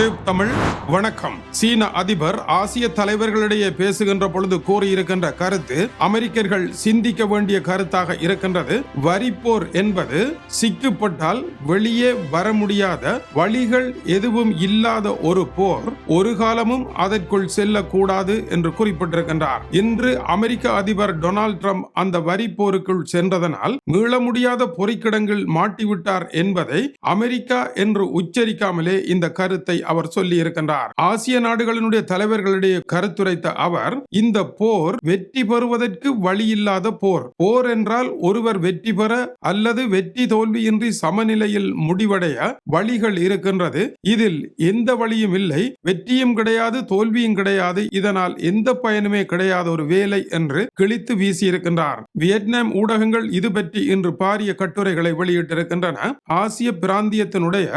இது தமிழ் வணக்கம். சீன அதிபர் ஆசிய தலைவர்களிடையே பேசுகின்ற பொழுது கூறியிருக்கின்ற கருத்து அமெரிக்கர்கள் சிந்திக்க வேண்டிய கருத்தாக இருக்கின்றது. வரிப்போர் என்பது சிக்கப்பட்டால் வெளியே வர முடியாத வழிகள் எதுவும் இல்லாத ஒரு போர் ஒரு காலமும் அதற்குள் செல்லக்கூடாது என்று குறிப்பிட்டிருக்கின்றார். இன்று அமெரிக்க அதிபர் டொனால்ட் ட்ரம்ப் அந்த வரிப்போருக்குள் சென்றதனால் மீள முடியாத பொறிக்கிடங்கில் மாட்டிவிட்டார் என்பதை அமெரிக்கா என்று உச்சரிக்காமலே இந்த கருத்தை அவர் சொல்லி இருக்கின்றார். ஆசிய நாடுகளினுடைய தலைவர்களிடையே கருத்துரைத்த அவர் இந்த போர் வெற்றி பெறுவதற்கு வழியில்லாத போர். போர் என்றால் ஒருவர் வெற்றி பெற அல்லது வெற்றி தோல்வியின்றி சமநிலையில் முடிவடைய வழிகள் இருக்கின்றது. இதில் எந்த வழியும் இல்லை. வெற்றியும் கிடையாது தோல்வியும் கிடையாது. இதனால் எந்த பயனுமே கிடையாத ஒரு வேலை என்று கிழித்து வீசியிருக்கின்றார் வியட்நாம் ஊடகங்கள் இது பற்றி இன்று பாரிய கட்டுரைகளை வெளியிட்டிருக்கின்றன. ஆசிய பிராந்தியத்தினுடைய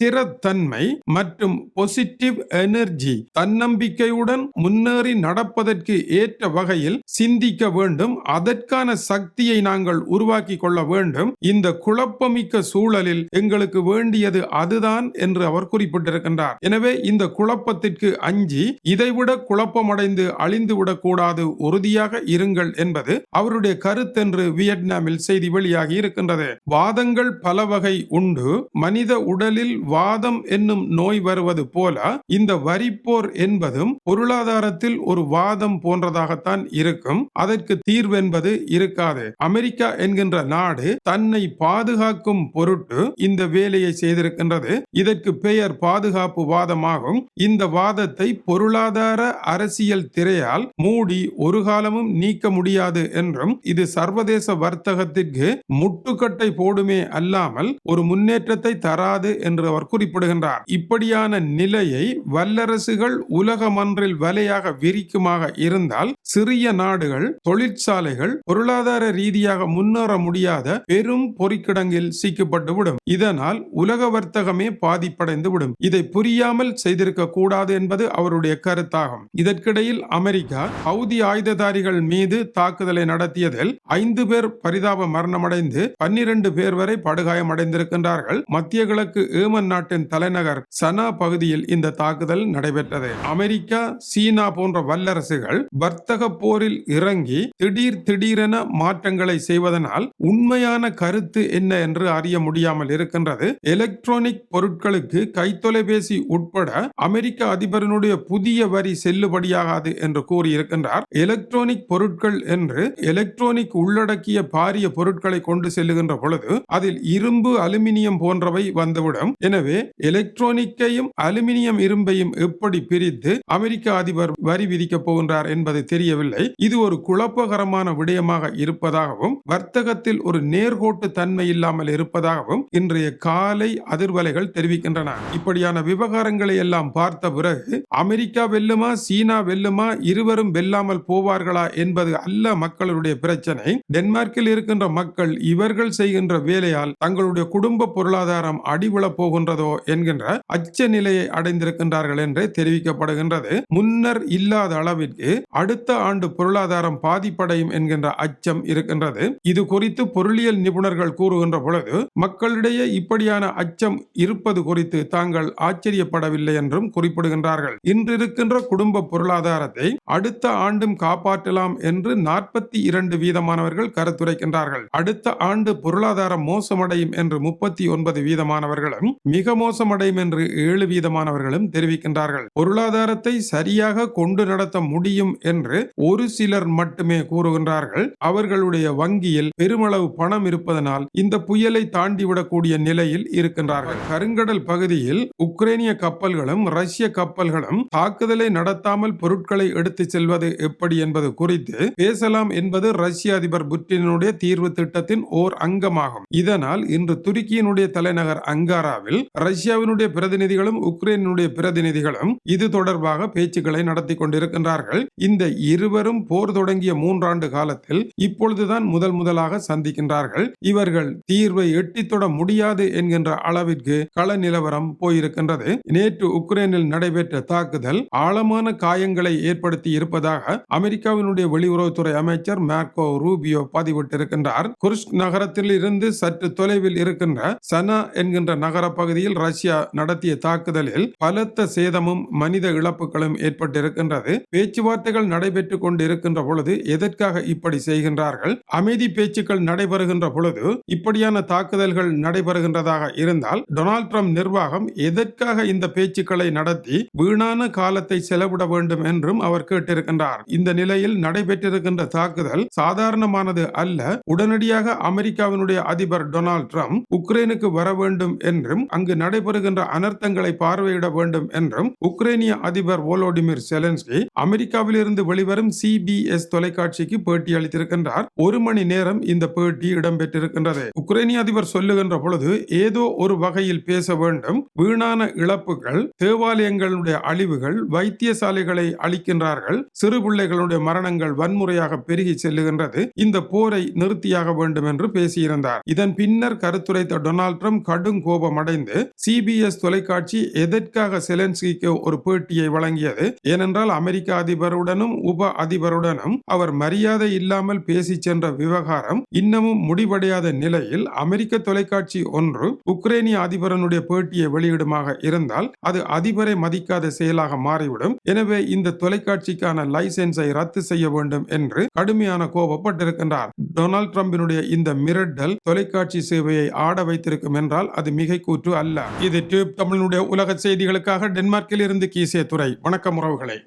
ஸ்திரத்தன்மை மற்றும் பொசிட்டிவ் எனர்ஜி தன்னம்பிக்கையுடன் முன்னேறி நடப்பதற்கு ஏற்ற வகையில் சிந்திக்க வேண்டும். அதற்கான சக்தியை நாங்கள் உருவாக்கி கொள்ள வேண்டும். இந்த குழப்பமிக்க சூழலில் எங்களுக்கு வேண்டியது அதுதான் என்று அவர் குறிப்பிட்டிருக்கின்றார். எனவே இந்த குழப்பத்திற்கு அஞ்சி இதைவிட குழப்பமடைந்து அழிந்துவிடக் கூடாது உறுதியாக இருங்கள் என்பது அவருடைய கருத்தென்று வியட்நாமில் செய்தி வெளியாகி இருக்கின்றது. வாதங்கள் பல வகை உண்டு. மனித உடலில் வாதம் என்னும் நோய் வருவது போல இந்த வரிப்போர் என்பதும் பொருளாதாரத்தில் ஒரு வாதம் போன்றதாகத்தான் இருக்கும். அதற்கு தீர்வென்பது இருக்காது. அமெரிக்கா என்கின்ற நாடு தன்னை பாதுகாக்கும் பொருட்டு இந்த வேலையை செய்திருக்கின்றது. இதற்கு பெயர் பாதுகாப்பு வாதமாகும். இந்த வாதத்தை பொருளாதார அரசியல் திரையால் மூடி ஒரு காலமும் நீக்க முடியாது என்றும் இது சர்வதேச வர்த்தகத்திற்கு முட்டுக்கட்டை போடுமே அல்லாமல் ஒரு முன்னேற்றத்தை தராது என்று அவர் குறிப்பிடுகின்றார். இப்படியான நிலையை வல்லரசுகள் உலகமன்றில் வலையாக விரிக்குமாக இருந்தால் சிறிய நாடுகள் தொழிற்சாலைகள் பொருளாதார ரீதியாக முன்னேற முடியாத பெரும் பொறிக்கிடங்கில் சிக்கப்பட்டுவிடும் இதனால் உலக வர்த்தகமே பாதிப்படைந்து விடும். இதை புரியாமல் செய்திருக்க கூடாது என்பது அவருடைய கருத்தாகும். இதற்கிடையில் அமெரிக்கா ஹவுதி ஆயுததாரிகள் மீது தாக்குதலை நடத்தியதில் ஐந்து பேர் பரிதாப மரணமடைந்து பன்னிரண்டு பேர் வரை படுகாயமடைந்திருக்கின்றார்கள். மத்திய கிழக்கு ஏமன் நாட்டின் தலைநகர் சனா பகுதியில் இந்த தாக்குதல் நடைபெற்றது. அமெரிக்கா சீனா போன்ற வல்லரசுகள் வர்த்தக போரில் இறங்கி திடீர் திடீரென மாற்றங்களை செய்வதனால் உண்மையான கருத்து என்ன என்று அறிய முடியாமல் இருக்கின்றது. எலக்ட்ரானிக் பொருட்களுக்கு கைத்தொலைபேசி உட்பட அமெரிக்க அதிபரனுடைய புதிய வரி செல்லுபடியாகாது என்று கூறியிருக்கின்றார். எலக்ட்ரானிக் பொருட்கள் என்று எலக்ட்ரானிக் உள்ளடக்கிய பாரிய பொருட்களை கொண்டு செல்லுகின்ற பொழுது அதில் இரும்பு அலுமினியம் போன்றவை வந்துவிடும். எனவே எலக்ட்ரானிக்கையும் அலுமினியம் இரும்பையும் எப்படி பிரித்து அமெரிக்க அதிபர் வரி விதிக்கப் போகின்றார் என்பது தெரியவில்லை. இது ஒரு குழப்பகரமான விடயமாக இருப்பதாகவும் வர்த்தகத்தில் ஒரு நேர்கோட்டு தன்மை இல்லாமல் இருப்பதாகவும் இன்றைய காலை அதிர்வலைகள் தெரிவிக்கின்றன. இப்படியான விவகாரங்களை எல்லாம் பார்த்த பிறகு அமெரிக்கா வெல்லுமா சீனா வெல்லுமா இருவரும் வெல்லாமல் போவார்களா என்பது அல்ல மக்களுடைய பிரச்சனை. டென்மார்க்கில் இருக்கின்ற மக்கள் இவர்கள் செய்கின்ற வேலையால் தங்களுடைய குடும்ப பொருளாதாரம் அடிவிழப் போகின்ற போகின்றதோ என்கின்ற அச்ச நிலையை அடைந்திருக்கின்றார்கள் என்றே தெரிவிக்கப்படுகின்றது. முன்னர் இல்லாத அளவிற்கு அடுத்த ஆண்டு பொருளாதாரம் பாதிப்படையும் என்கின்ற அச்சம் இருக்கின்றது. இது குறித்து பொருளியல் நிபுணர்கள் கூறுகின்ற பொழுது மக்களிடையே இப்படியான அச்சம் இருப்பது குறித்து தாங்கள் ஆச்சரியப்படவில்லை என்றும் குறிப்பிடுகின்றார்கள். இன்றிருக்கின்ற குடும்ப பொருளாதாரத்தை அடுத்த ஆண்டும் காப்பாற்றலாம் என்று நாற்பத்தி இரண்டு வீதமானவர்கள் கருத்துரைக்கின்றார்கள். அடுத்த ஆண்டு பொருளாதாரம் மோசமடையும் என்று முப்பத்தி ஒன்பது வீதமானவர்களும் மிக மோசமடையும் என்று ஏழு வீதமானவர்களும் தெரிவிக்கின்றார்கள். பொருளாதாரத்தை சரியாக கொண்டு நடத்த முடியும் என்று ஒரு சிலர் மட்டுமே கூறுகின்றார்கள். அவர்களுடைய வங்கியில் பெருமளவு பணம் இருப்பதனால் இந்த புயலை தாண்டிவிடக்கூடிய நிலையில் இருக்கின்றார்கள். கருங்கடல் பகுதியில் உக்ரைனிய கப்பல்களும் ரஷ்ய கப்பல்களும் தாக்குதலை நடத்தாமல் பொருட்களை எடுத்து செல்வது எப்படி என்பது குறித்து பேசலாம் என்பது ரஷ்ய அதிபர் புட்டினுடைய தீர்வு திட்டத்தின் ஓர் அங்கமாகும். இதனால் இன்று துருக்கியினுடைய தலைநகர் அங்காராவில் ரஷ்யாவினுடைய பிரதிநிதிகளும் உக்ரைனுடைய பிரதிநிதிகளும் இது தொடர்பாக பேச்சுக்களை நடத்தி கொண்டிருக்கின்றார்கள். இந்த இருவரும் போர் தொடங்கிய மூன்றாண்டு காலத்தில் இப்பொழுதுதான் முதல் முதலாக சந்திக்கின்றார்கள். இவர்கள் தீர்வை எட்டித்தொட முடியாது என்கின்ற அளவிற்கு கள நிலவரம் போயிருக்கின்றது. நேற்று உக்ரைனில் நடைபெற்ற தாக்குதல் ஆழமான காயங்களை ஏற்படுத்தி இருப்பதாக அமெரிக்காவினுடைய வெளியுறவுத்துறை அமைச்சர் மேர்கோ ரூபியோ பதிவிட்டிருக்கின்றார். குர்ஸ்க் நகரத்தில் இருந்து சற்று தொலைவில் இருக்கின்ற சனா என்கின்ற நகர பகுதியில் ரஷ்யா நடத்திய தாக்குதலில் பலத்த சேதமும் மனித இழப்புகளும் ஏற்பட்டிருக்கின்றது. பேச்சுவார்த்தைகள் நடைபெற்றுக் கொண்டிருக்கின்ற பொழுது எதற்காக இப்படி செய்கின்றார்கள்? அமைதி பேச்சுக்கள் நடைபெறுகின்ற பொழுது இப்படியான தாக்குதல்கள் நடைபெறுகின்றதாக இருந்தால் டொனால்ட் ட்ரம்ப் நிர்வாகம் எதற்காக இந்த பேச்சுக்களை நடத்தி வீணான காலத்தை செலவிட வேண்டும் என்றும் அவர் கேட்டிருக்கின்றார். இந்த நிலையில் நடைபெற்றிருக்கின்ற தாக்குதல் சாதாரணமானது அல்ல. உடனடியாக அமெரிக்காவினுடைய அதிபர் டொனால்ட் ட்ரம்ப் உக்ரைனுக்கு வர வேண்டும் என்றும் அங்கு நடைபெறுகின்ற அனர்த்தங்களை பார்வையிட வேண்டும் என்றும் உக்ரைனிய அதிபர் ஓலோடிமிர் செலன்ஸ்கி அமெரிக்காவிலிருந்து வெளிவரும் சிபிஎஸ் தொலைக்காட்சிக்கு பேட்டி அளித்திருக்கின்றார். ஒரு மணி நேரம் இந்த பேட்டி இடம்பெற்றிருக்கின்றது. உக்ரைனிய அதிபர் சொல்லுகின்ற பொழுது ஏதோ ஒரு வகையில் பேச வேண்டும். வீணான இழப்புகள் தேவாலயங்களுடைய அழிவுகள் வைத்தியசாலைகளை அளிக்கின்றார்கள் சிறு பிள்ளைகளுடைய மரணங்கள் வன்முறையாக பெருகி செல்லுகின்றது. இந்த போரை நிறுத்தியாக வேண்டும் என்று பேசியிருந்தார். இதன் பின்னர் கருத்துரைத்த டொனால்ட் ட்ரம்ப் கடும் கோபமடைந்து இணைந்து சிபிஎஸ் தொலைக்காட்சி எதற்காக செலன்ஸ்கிக்கு ஒரு பேட்டியை வழங்கியது? ஏனென்றால் அமெரிக்க அதிபருடனும் உப அதிபருடனும் அவர் மரியாதை இல்லாமல் பேசி சென்ற விவகாரம் இன்னமும் முடிவடையாத நிலையில் அமெரிக்க தொலைக்காட்சி ஒன்று உக்ரைனிய அதிபரனுடைய பேட்டியை வெளியிடுமாக இருந்தால் அது அதிபரை மதிக்காத செயலாக மாறிவிடும். எனவே இந்த தொலைக்காட்சிக்கான லைசென்ஸை ரத்து செய்ய வேண்டும் என்று கடுமையான கோபப்பட்டிருக்கின்றார். டொனால்ட் ட்ரம்பினுடைய இந்த மிரட்டல் தொலைக்காட்சி சேவையை ஆட வைத்திருக்கும் என்றால் அது மிகை கூற்று அல்ல. இது டியூப் தமிழனுடைய உலக செய்திகளுக்காக டென்மார்க்கில் இருந்து கீசே துறை வணக்கம் உறவுகளை.